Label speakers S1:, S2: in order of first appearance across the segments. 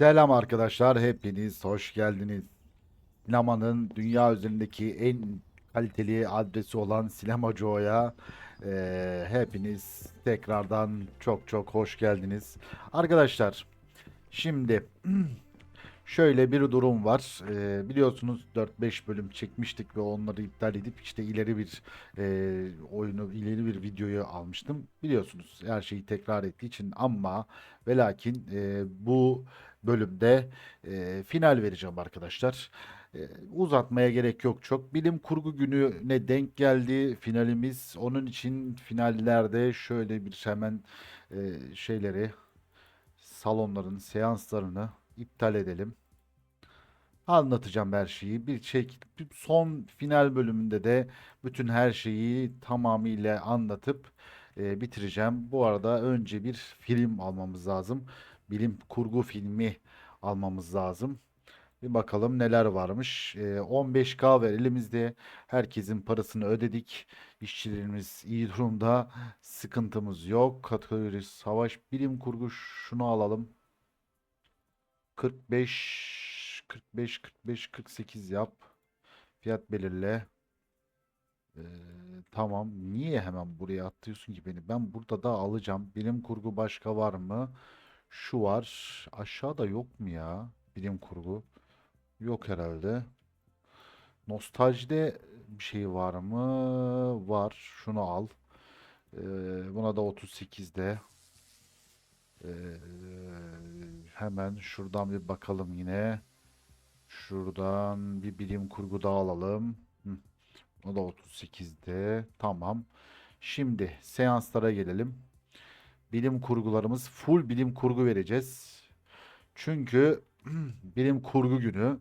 S1: Selam arkadaşlar, hepiniz hoş geldiniz. Sinemanın dünya üzerindeki en kaliteli adresi olan Sinemacıo'ya eee hepiniz tekrardan çok çok hoş geldiniz. Arkadaşlar, şimdi şöyle bir durum var. Eee, biliyorsunuz 4-5 bölüm çekmiştik ve onları iptal edip işte ileri bir eee, oyunu, ileri bir videoyu almıştım. Biliyorsunuz her şeyi tekrar ettiği için ama ve lakin eee, bu bölümde e, final vereceğim arkadaşlar. E, uzatmaya gerek yok çok. Bilim kurgu gününe denk geldi finalimiz. Onun için finallerde şöyle bir hemen e, şeyleri salonların seanslarını iptal edelim. Anlatacağım her şeyi. Bir şey bir son final bölümünde de bütün her şeyi tamamıyla anlatıp e, bitireceğim. Bu arada önce bir film almamız lazım. Bilim kurgu filmi almamız lazım. Bir bakalım neler varmış. E, 15K var elimizde. Herkesin parasını ödedik. İşçilerimiz iyi durumda. Sıkıntımız yok. Kategori savaş bilim kurgu şunu alalım. 45 45 45 48 yap. Fiyat belirle. Ee, tamam. Niye hemen buraya atıyorsun ki beni? Ben burada da alacağım. Bilim kurgu başka var mı? Şu var. Aşağıda yok mu ya? Bilim kurgu. Yok herhalde. Nostaljide bir şey var mı? Var. Şunu al. Ee, buna da 38'de. Ee, hemen şuradan bir bakalım yine. Şuradan bir bilim kurgu daha alalım. Hı. O da 38'de. Tamam. Şimdi seanslara gelelim. Bilim kurgularımız full bilim kurgu vereceğiz. Çünkü bilim kurgu günü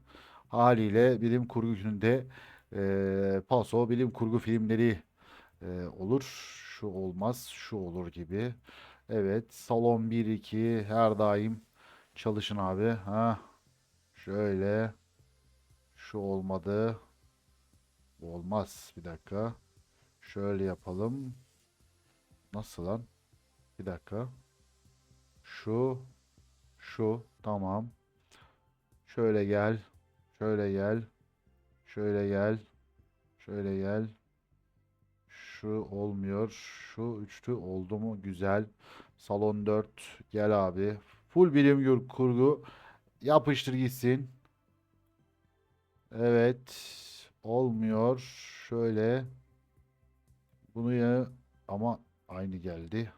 S1: haliyle bilim kurgu gününde eee paso bilim kurgu filmleri eee, olur. Şu olmaz, şu olur gibi. Evet, salon 1-2 her daim çalışın abi. Ha, şöyle. Şu olmadı. Olmaz. Bir dakika. Şöyle yapalım. Nasıl lan? Bir dakika. Şu. Şu. Tamam. Şöyle gel. Şöyle gel. Şöyle gel. Şöyle gel. Şu olmuyor. Şu üçlü oldu mu? Güzel. Salon 4. Gel abi. Full bilim kurgu. Yapıştır gitsin. Evet. Olmuyor. Şöyle. Bunu ya ama aynı geldi.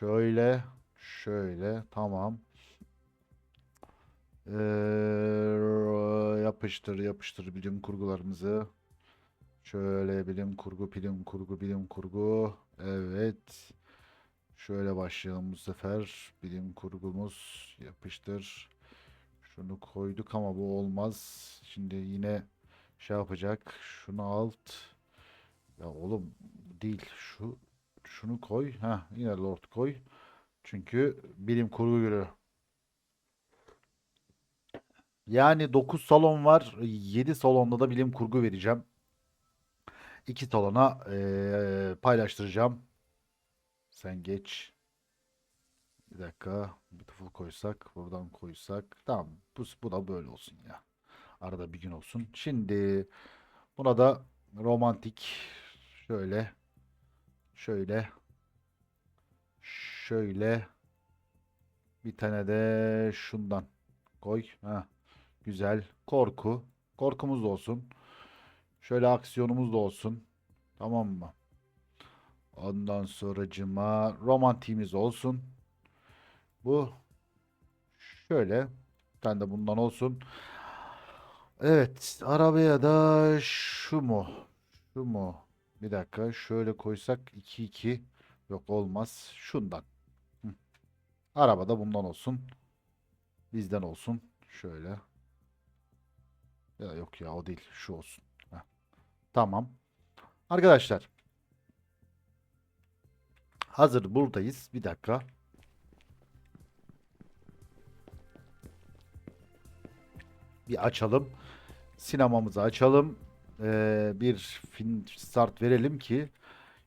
S1: Şöyle. Şöyle. Tamam. Ee, yapıştır yapıştır bilim kurgularımızı. Şöyle bilim kurgu, bilim kurgu, bilim kurgu. Evet. Şöyle başlayalım bu sefer. Bilim kurgumuz yapıştır. Şunu koyduk ama bu olmaz. Şimdi yine şey yapacak. Şunu alt. Ya oğlum değil. Şu şunu koy. Ha yine Lord koy. Çünkü bilim kurgu günü. Yani 9 salon var. 7 salonda da bilim kurgu vereceğim. 2 salona eee, paylaştıracağım. Sen geç. Bir dakika. Beautiful koysak. Buradan koysak. Tamam. Bu, bu da böyle olsun ya. Arada bir gün olsun. Şimdi buna da romantik şöyle şöyle şöyle bir tane de şundan koy. Ha, güzel. Korku. Korkumuz da olsun. Şöyle aksiyonumuz da olsun. Tamam mı? Ondan sonracıma romantiğimiz olsun. Bu şöyle. Bir tane de bundan olsun. Evet. Arabaya da şu mu? Şu mu? Bir dakika. Şöyle koysak 2-2. Yok olmaz. Şundan. Hı. Arabada bundan olsun. Bizden olsun. Şöyle. Ya yok ya o değil. Şu olsun. Heh. Tamam. Arkadaşlar. Hazır buradayız. Bir dakika. Bir açalım. Sinemamızı açalım. Ee, bir film start verelim ki.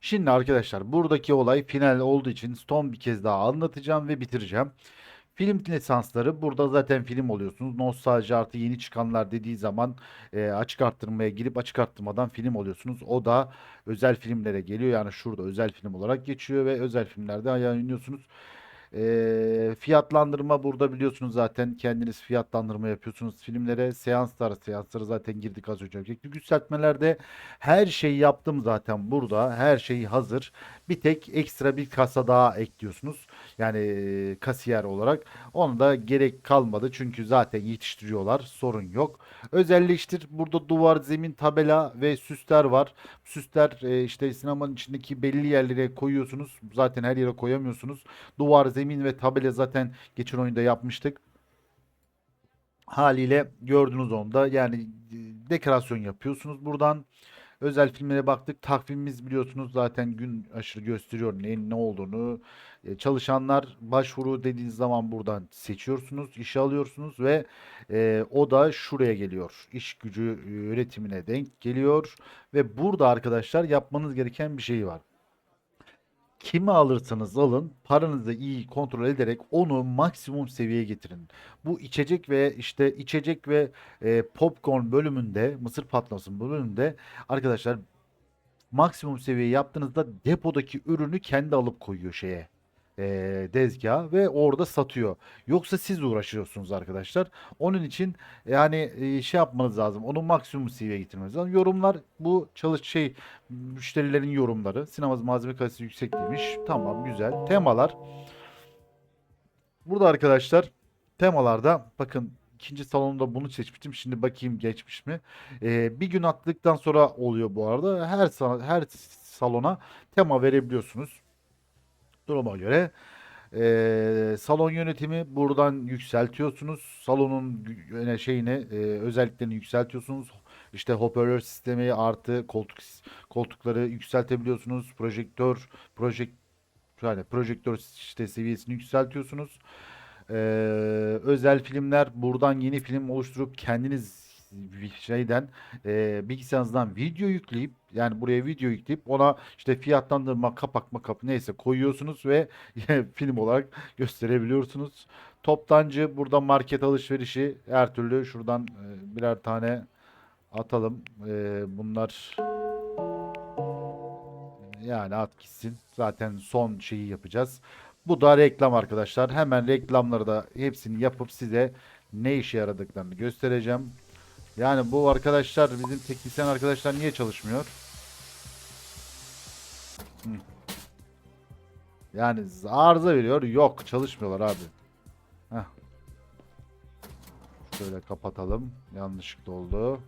S1: Şimdi arkadaşlar buradaki olay final olduğu için son bir kez daha anlatacağım ve bitireceğim. Film lisansları burada zaten film oluyorsunuz. Nostalji artı yeni çıkanlar dediği zaman e, açık arttırmaya girip açık arttırmadan film oluyorsunuz. O da özel filmlere geliyor. Yani şurada özel film olarak geçiyor ve özel filmlerde yayınlıyorsunuz. E, fiyatlandırma burada biliyorsunuz zaten kendiniz fiyatlandırma yapıyorsunuz filmlere. Seanslar, seansları zaten girdik az önce. Yükseltmelerde her şeyi yaptım zaten burada. Her şey hazır. Bir tek ekstra bir kasa daha ekliyorsunuz. Yani e, kasiyer olarak. Onu da gerek kalmadı çünkü zaten yetiştiriyorlar. Sorun yok. Özelleştir. Burada duvar, zemin, tabela ve süsler var. Süsler e, işte sinemanın içindeki belli yerlere koyuyorsunuz. Zaten her yere koyamıyorsunuz. Duvar, zemin ve tabela zaten geçen oyunda yapmıştık. Haliyle gördünüz onda. Yani e, dekorasyon yapıyorsunuz buradan. Özel filmlere baktık. Takvimimiz biliyorsunuz zaten gün aşırı gösteriyor neyin ne olduğunu. E, çalışanlar başvuru dediğiniz zaman buradan seçiyorsunuz, işe alıyorsunuz ve e, o da şuraya geliyor. İş gücü e, üretimine denk geliyor ve burada arkadaşlar yapmanız gereken bir şey var. Kimi alırsanız alın paranızı iyi kontrol ederek onu maksimum seviyeye getirin. Bu içecek ve işte içecek ve e, popcorn bölümünde mısır patlaması bölümünde arkadaşlar maksimum seviye yaptığınızda depodaki ürünü kendi alıp koyuyor şeye eee dezgaha ve orada satıyor. Yoksa siz uğraşıyorsunuz arkadaşlar. Onun için yani eee, şey yapmanız lazım. Onu maksimum seviyeye getirmeniz lazım. Yorumlar bu çalış şey müşterilerin yorumları. Sinema malzeme kalitesi yüksek demiş. Tamam güzel. Temalar. Burada arkadaşlar temalarda bakın ikinci salonda bunu seçmiştim. Şimdi bakayım geçmiş mi? Ee, bir gün attıktan sonra oluyor bu arada. Her her salona tema verebiliyorsunuz. Duruma göre. Ee, salon yönetimi buradan yükseltiyorsunuz. Salonun yine şeyini e, özelliklerini yükseltiyorsunuz. İşte hoparlör sistemi artı koltuk koltukları yükseltebiliyorsunuz. Projektör, projek yani projektör işte seviyesini yükseltiyorsunuz. Ee, özel filmler buradan yeni film oluşturup kendiniz bir şeyden e, bilgisayarınızdan video yükleyip yani buraya video yükleyip ona işte fiyatlandırma kapak makap neyse koyuyorsunuz ve film olarak gösterebiliyorsunuz. Toptancı burada market alışverişi her türlü şuradan e, birer tane atalım. E, bunlar yani at gitsin. Zaten son şeyi yapacağız. Bu da reklam arkadaşlar. Hemen reklamları da hepsini yapıp size ne işe yaradıklarını göstereceğim. Yani bu arkadaşlar bizim teknisyen arkadaşlar niye çalışmıyor? Yani arıza veriyor. Yok çalışmıyorlar abi. Heh. Şöyle kapatalım. Yanlışlıkla oldu.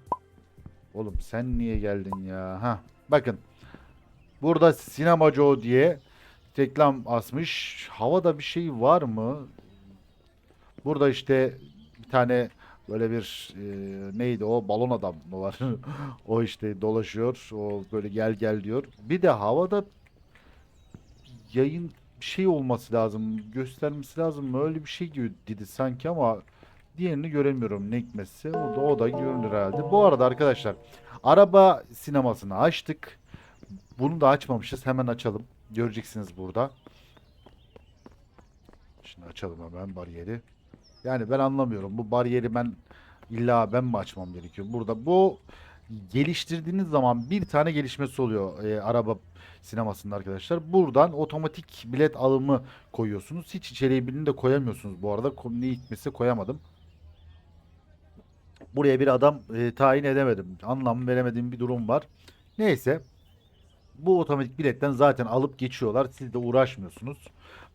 S1: Oğlum sen niye geldin ya? Ha. Bakın. Burada Sinema Joe diye reklam asmış. Havada bir şey var mı? Burada işte bir tane böyle bir e, neydi o balon adam mı var? o işte dolaşıyor. O böyle gel gel diyor. Bir de havada yayın bir şey olması lazım. Göstermesi lazım mı? Öyle bir şey gibi dedi sanki ama diğerini göremiyorum ne hikmetse. O da, o da görünür herhalde. Bu arada arkadaşlar araba sinemasını açtık. Bunu da açmamışız. Hemen açalım. Göreceksiniz burada. Şimdi açalım hemen bariyeri. Yani ben anlamıyorum. Bu bariyeri ben illa ben mi açmam gerekiyor? Burada bu geliştirdiğiniz zaman bir tane gelişmesi oluyor e, araba sinemasında arkadaşlar. Buradan otomatik bilet alımı koyuyorsunuz. Hiç içeriye birini de koyamıyorsunuz bu arada. Ne hikmetse koyamadım. Buraya bir adam e, tayin edemedim. Anlam veremediğim bir durum var. Neyse. Bu otomatik biletten zaten alıp geçiyorlar. Siz de uğraşmıyorsunuz.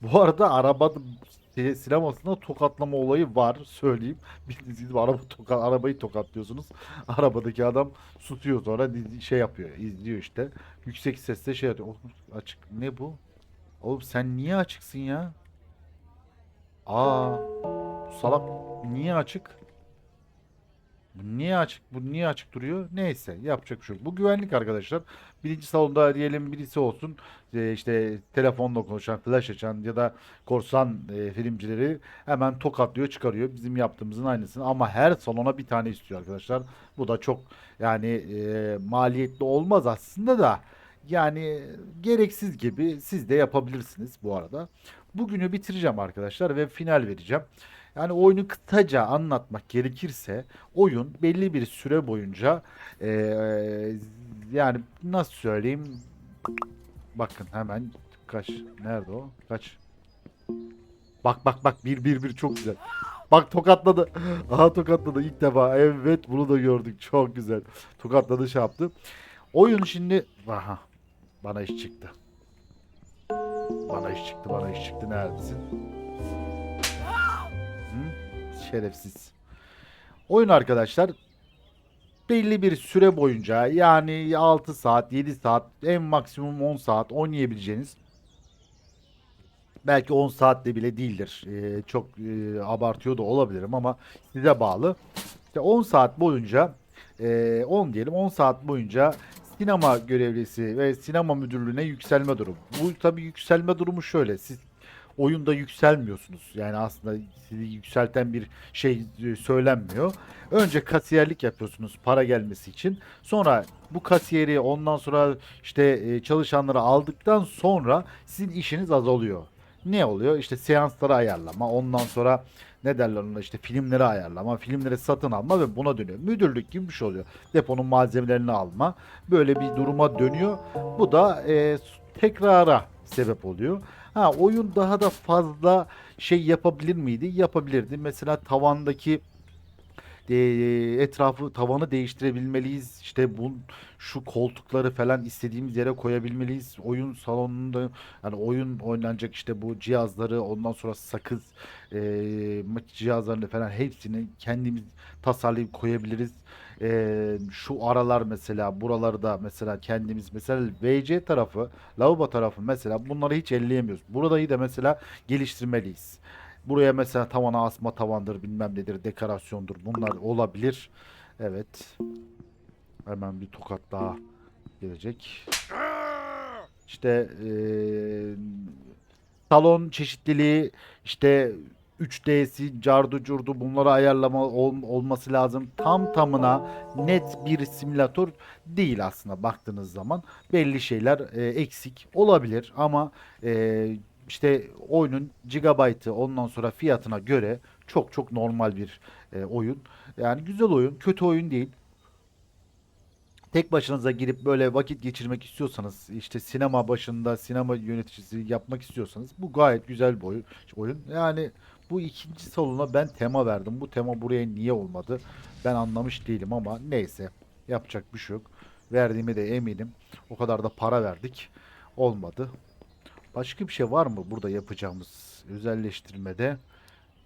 S1: Bu arada araba si- sinemasında tokatlama olayı var söyleyeyim. Bildiğiniz gibi araba toka, arabayı tokatlıyorsunuz. Arabadaki adam susuyor sonra şey yapıyor, izliyor işte. Yüksek sesle şey yapıyor. Açık ne bu? Oğlum sen niye açıksın ya? Aa, bu salak niye açık? Bu niye açık? Bu niye açık duruyor? Neyse yapacak bir şey yok. Bu güvenlik arkadaşlar. Birinci salonda diyelim birisi olsun. e, işte telefonla konuşan, flash açan ya da korsan e, filmcileri hemen tokatlıyor, çıkarıyor. Bizim yaptığımızın aynısını ama her salona bir tane istiyor arkadaşlar. Bu da çok yani e, maliyetli olmaz aslında da Yani gereksiz gibi siz de yapabilirsiniz bu arada. Bugünü bitireceğim arkadaşlar ve final vereceğim. Yani oyunu kısaca anlatmak gerekirse oyun belli bir süre boyunca eee, yani nasıl söyleyeyim? Bakın hemen kaç nerede o? Kaç. Bak bak bak bir bir bir çok güzel. Bak tokatladı. Aha tokatladı ilk defa. Evet bunu da gördük. Çok güzel. Tokatladı şey yaptı. Oyun şimdi aha bana iş çıktı. Bana iş çıktı bana iş çıktı. Neredesin? Şerefsiz. Oyun arkadaşlar belli bir süre boyunca yani 6 saat, 7 saat, en maksimum 10 saat oynayabileceğiniz belki 10 saatte bile değildir. Ee, çok e, abartıyor da olabilirim ama size bağlı. İşte 10 saat boyunca e, 10 diyelim 10 saat boyunca sinema görevlisi ve sinema müdürlüğüne yükselme durumu. Bu tabii yükselme durumu şöyle. Siz oyunda yükselmiyorsunuz. Yani aslında sizi yükselten bir şey e, söylenmiyor. Önce kasiyerlik yapıyorsunuz para gelmesi için. Sonra bu kasiyeri ondan sonra işte e, çalışanları aldıktan sonra sizin işiniz azalıyor. Ne oluyor? İşte seansları ayarlama, ondan sonra ne derler ona işte filmleri ayarlama, filmleri satın alma ve buna dönüyor. Müdürlük gibi bir şey oluyor. Deponun malzemelerini alma. Böyle bir duruma dönüyor. Bu da e, tekrara sebep oluyor. Ha oyun daha da fazla şey yapabilir miydi? Yapabilirdi. Mesela tavandaki e, etrafı tavanı değiştirebilmeliyiz. İşte bu şu koltukları falan istediğimiz yere koyabilmeliyiz. Oyun salonunda yani oyun oynanacak işte bu cihazları ondan sonra sakız e, cihazlarını falan hepsini kendimiz tasarlayıp koyabiliriz. E, şu aralar mesela buraları da mesela kendimiz mesela VC tarafı lavabo tarafı mesela bunları hiç elleyemiyoruz. Burayı da mesela geliştirmeliyiz. Buraya mesela tavana asma tavandır bilmem nedir dekorasyondur bunlar olabilir. Evet. Hemen bir tokat daha gelecek. İşte eee, salon çeşitliliği işte 3D'si, cardu curdu bunları ayarlama ol- olması lazım. Tam tamına net bir simülatör değil aslında baktığınız zaman. Belli şeyler e, eksik olabilir ama e, işte oyunun gigabaytı ondan sonra fiyatına göre çok çok normal bir e, oyun. Yani güzel oyun, kötü oyun değil. Tek başınıza girip böyle vakit geçirmek istiyorsanız, işte sinema başında sinema yöneticisi yapmak istiyorsanız bu gayet güzel bir oyun. oyun. Yani bu ikinci salona ben tema verdim. Bu tema buraya niye olmadı? Ben anlamış değilim ama neyse. Yapacak bir şey yok. Verdiğime de eminim. O kadar da para verdik. Olmadı. Başka bir şey var mı burada yapacağımız özelleştirmede?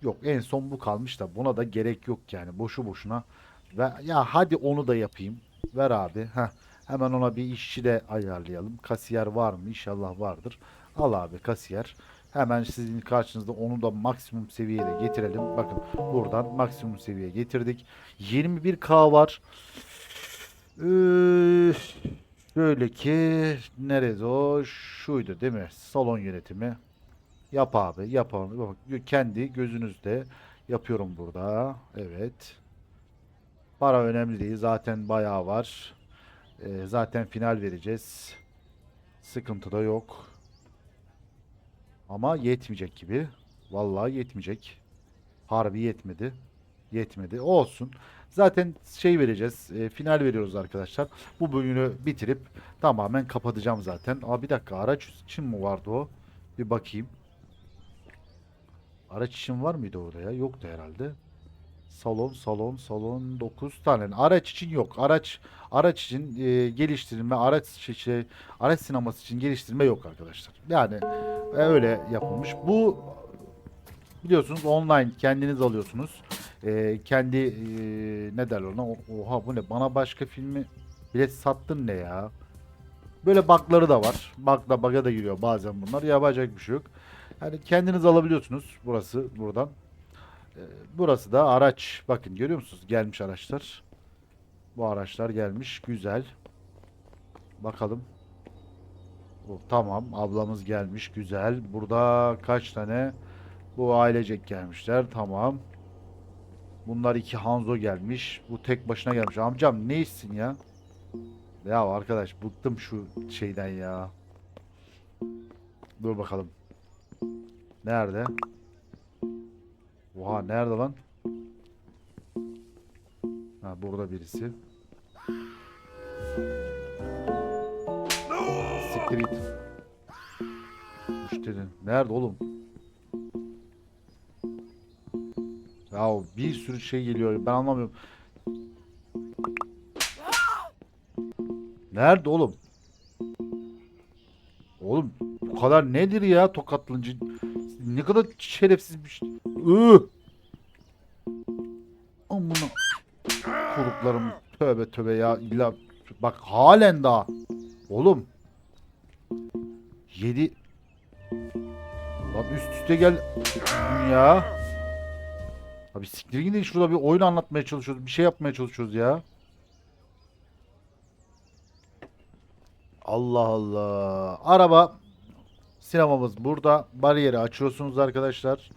S1: Yok en son bu kalmış da buna da gerek yok yani boşu boşuna. Ve ya hadi onu da yapayım. Ver abi. Heh. Hemen ona bir işçi de ayarlayalım. Kasiyer var mı? İnşallah vardır. Al abi kasiyer. Hemen sizin karşınızda onu da maksimum seviyeye de getirelim. Bakın buradan maksimum seviyeye getirdik. 21K var. Şöyle ki nerede o? Şuydu değil mi? Salon yönetimi. Yap abi, yap abi. Kendi gözünüzde yapıyorum burada. Evet. Para önemli değil. Zaten bayağı var. Ee, zaten final vereceğiz. Sıkıntı da yok. Ama yetmeyecek gibi. Vallahi yetmeyecek. Harbi yetmedi. Yetmedi. Olsun. Zaten şey vereceğiz. e, final veriyoruz arkadaşlar. Bu bölümü bitirip tamamen kapatacağım zaten. Aa bir dakika araç için mi vardı o? Bir bakayım. Araç için var mıydı oraya? Yoktu herhalde. Salon, salon, salon 9 tane. Araç için yok. Araç araç için e, geliştirme, araç şey, şey, araç sineması için geliştirme yok arkadaşlar. Yani e, öyle yapılmış. Bu biliyorsunuz online kendiniz alıyorsunuz. E, kendi e, ne derler ona? Oha bu ne? Bana başka filmi bilet sattın ne ya? Böyle bug'ları da var. Bug'da bug'a da giriyor bazen bunlar. Yapacak bir şey yok. Yani kendiniz alabiliyorsunuz burası buradan. Ee, Burası da araç. Bakın görüyor musunuz? Gelmiş araçlar. Bu araçlar gelmiş. Güzel. Bakalım. Oh, tamam. Ablamız gelmiş. Güzel. Burada kaç tane? Bu ailecek gelmişler. Tamam. Bunlar iki Hanzo gelmiş. Bu tek başına gelmiş. Amcam ne içsin ya? Ya arkadaş bıktım şu şeyden ya. Dur bakalım. Nerede? Oha nerede lan? Ha burada birisi. Siktir. Müşteri. Nerede oğlum? Ya bir sürü şey geliyor. Ben anlamıyorum. Nerede oğlum? Oğlum bu kadar nedir ya tokatlıncı? Ne kadar şerefsiz Iı! Amına kuruklarım tövbe tövbe ya illa bak halen daha oğlum 7 Lan üst üste gel ya Abi siktir gidin şurada bir oyun anlatmaya çalışıyoruz bir şey yapmaya çalışıyoruz ya Allah Allah. Araba sinemamız burada. Bariyeri açıyorsunuz arkadaşlar.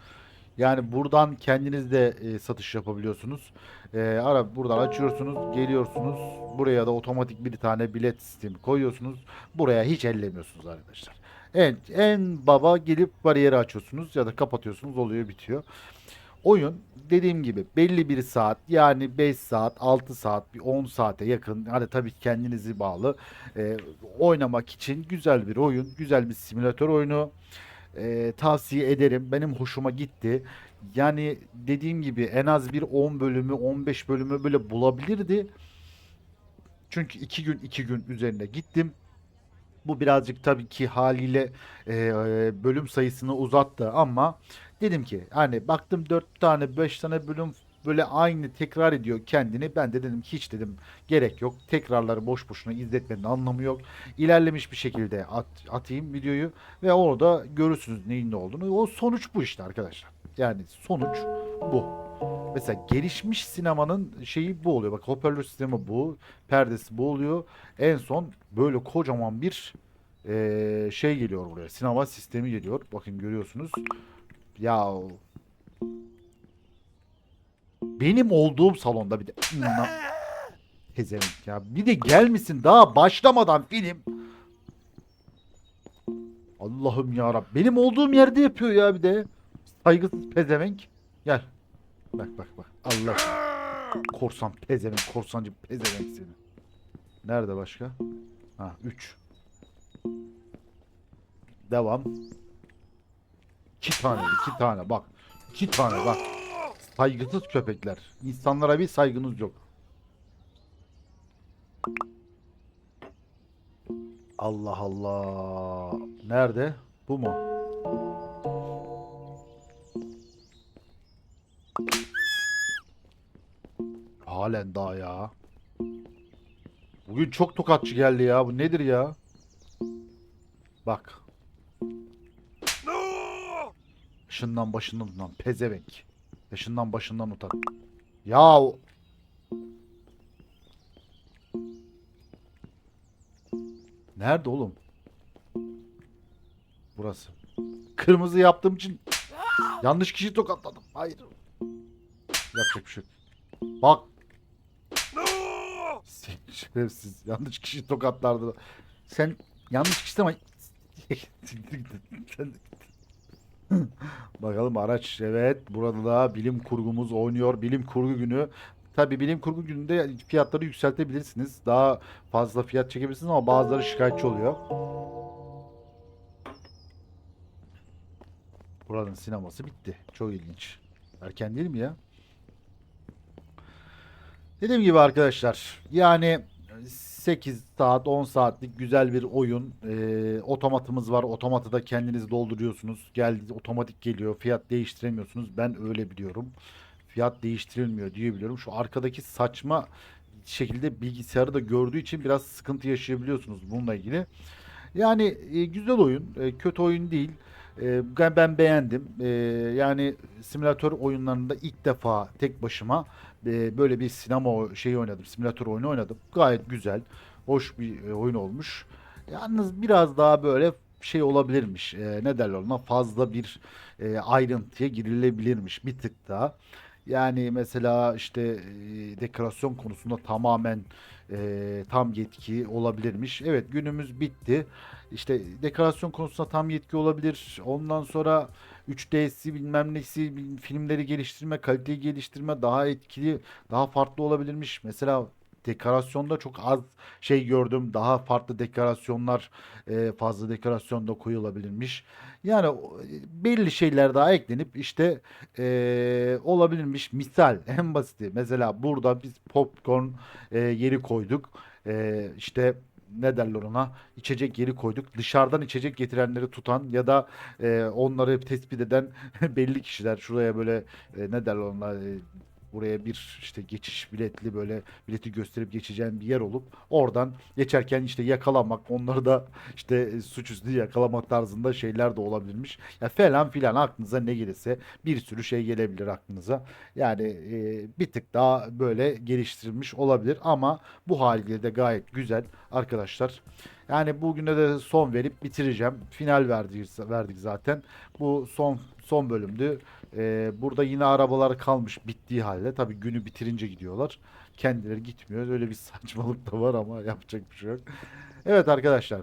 S1: Yani buradan kendiniz de e, satış yapabiliyorsunuz. E, araba buradan açıyorsunuz, geliyorsunuz. Buraya da otomatik bir tane bilet sistemi koyuyorsunuz. Buraya hiç ellemiyorsunuz arkadaşlar. En en baba gelip bariyeri açıyorsunuz ya da kapatıyorsunuz oluyor bitiyor. Oyun dediğim gibi belli bir saat yani 5 saat 6 saat bir 10 saate yakın hani tabii kendinizi bağlı e, oynamak için güzel bir oyun güzel bir simülatör oyunu E, tavsiye ederim. Benim hoşuma gitti. Yani dediğim gibi en az bir 10 bölümü 15 bölümü böyle bulabilirdi. Çünkü 2 gün 2 gün üzerine gittim. Bu birazcık tabii ki haliyle e, bölüm sayısını uzattı ama dedim ki hani baktım 4 tane 5 tane bölüm böyle aynı tekrar ediyor kendini. Ben de dedim hiç dedim gerek yok. Tekrarları boş boşuna izletmenin anlamı yok. İlerlemiş bir şekilde at, atayım videoyu ve orada görürsünüz neyin ne olduğunu. O sonuç bu işte arkadaşlar. Yani sonuç bu. Mesela gelişmiş sinemanın şeyi bu oluyor. Bak hoparlör sistemi bu. Perdesi bu oluyor. En son böyle kocaman bir eee, şey geliyor buraya. Sinema sistemi geliyor. Bakın görüyorsunuz. Ya benim olduğum salonda bir de Pezevenk ya. Bir de gelmişsin daha başlamadan film. Allah'ım ya Benim olduğum yerde yapıyor ya bir de. Saygısız pezevenk. Gel. Bak bak bak. Allah. Korsan pezevenk, korsancı pezevenk seni. Nerede başka? Ha 3. Devam. İki tane, iki tane bak. İki tane bak. Saygısız köpekler. İnsanlara bir saygınız yok. Allah Allah. Nerede? Bu mu? Halen daha ya. Bugün çok tokatçı geldi ya. Bu nedir ya? Bak. Başından başından utan pezevenk. Yaşından başından utan. Ya Nerede oğlum? Burası. Kırmızı yaptığım için yanlış kişi tokatladım. Hayır. Yapacak bir şey yok. Bak. Sen Şerefsiz. Yanlış kişi tokatlardı. Sen yanlış kişi ama Sen- Bakalım araç evet burada da bilim kurgumuz oynuyor. Bilim kurgu günü. Tabi bilim kurgu gününde fiyatları yükseltebilirsiniz. Daha fazla fiyat çekebilirsiniz ama bazıları şikayetçi oluyor. Buranın sineması bitti. Çok ilginç. Erken değil mi ya? Dediğim gibi arkadaşlar yani 8 saat 10 saatlik güzel bir oyun. Ee, otomatımız var. Otomatı da kendiniz dolduruyorsunuz. Geldi otomatik geliyor. Fiyat değiştiremiyorsunuz. Ben öyle biliyorum. Fiyat değiştirilmiyor diye biliyorum. Şu arkadaki saçma şekilde bilgisayarı da gördüğü için biraz sıkıntı yaşayabiliyorsunuz bununla ilgili. Yani e, güzel oyun, e, kötü oyun değil. E, ben beğendim. E, yani simülatör oyunlarında ilk defa tek başıma e, böyle bir sinema şeyi oynadım. Simülatör oyunu oynadım. Gayet güzel, hoş bir e, oyun olmuş. Yalnız biraz daha böyle şey olabilirmiş. E, ne derler ona? Fazla bir e, ayrıntıya girilebilirmiş bir tık daha. Yani mesela işte dekorasyon konusunda tamamen e, tam yetki olabilirmiş. Evet günümüz bitti. İşte dekorasyon konusunda tam yetki olabilir. Ondan sonra 3D'si bilmem nesi filmleri geliştirme, kaliteyi geliştirme daha etkili, daha farklı olabilirmiş. Mesela dekorasyonda çok az şey gördüm. Daha farklı dekorasyonlar, e, fazla dekorasyon da koyulabilirmiş. Yani o- belli şeyler daha eklenip işte e, olabilirmiş. Misal en basiti. Mesela burada biz popcorn e, yeri koyduk. E, işte ne derler ona? İçecek yeri koyduk. Dışarıdan içecek getirenleri tutan ya da e, onları tespit eden belli kişiler. Şuraya böyle e, ne derler ona? e, buraya bir işte geçiş biletli böyle bileti gösterip geçeceğin bir yer olup oradan geçerken işte yakalamak onları da işte suçüstü yakalamak tarzında şeyler de olabilirmiş. Ya falan filan aklınıza ne gelirse bir sürü şey gelebilir aklınıza. Yani e, bir tık daha böyle geliştirilmiş olabilir ama bu haliyle de gayet güzel arkadaşlar. Yani bugüne de son verip bitireceğim. Final verdik, verdik zaten. Bu son son bölümdü. Ee, burada yine arabalar kalmış bittiği halde. Tabii günü bitirince gidiyorlar. Kendileri gitmiyor. Öyle bir saçmalık da var ama yapacak bir şey yok. Evet arkadaşlar.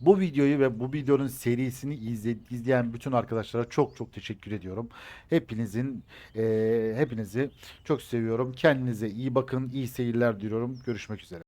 S1: Bu videoyu ve bu videonun serisini izle, izleyen bütün arkadaşlara çok çok teşekkür ediyorum. Hepinizin eee, hepinizi çok seviyorum. Kendinize iyi bakın. iyi seyirler diliyorum. Görüşmek üzere.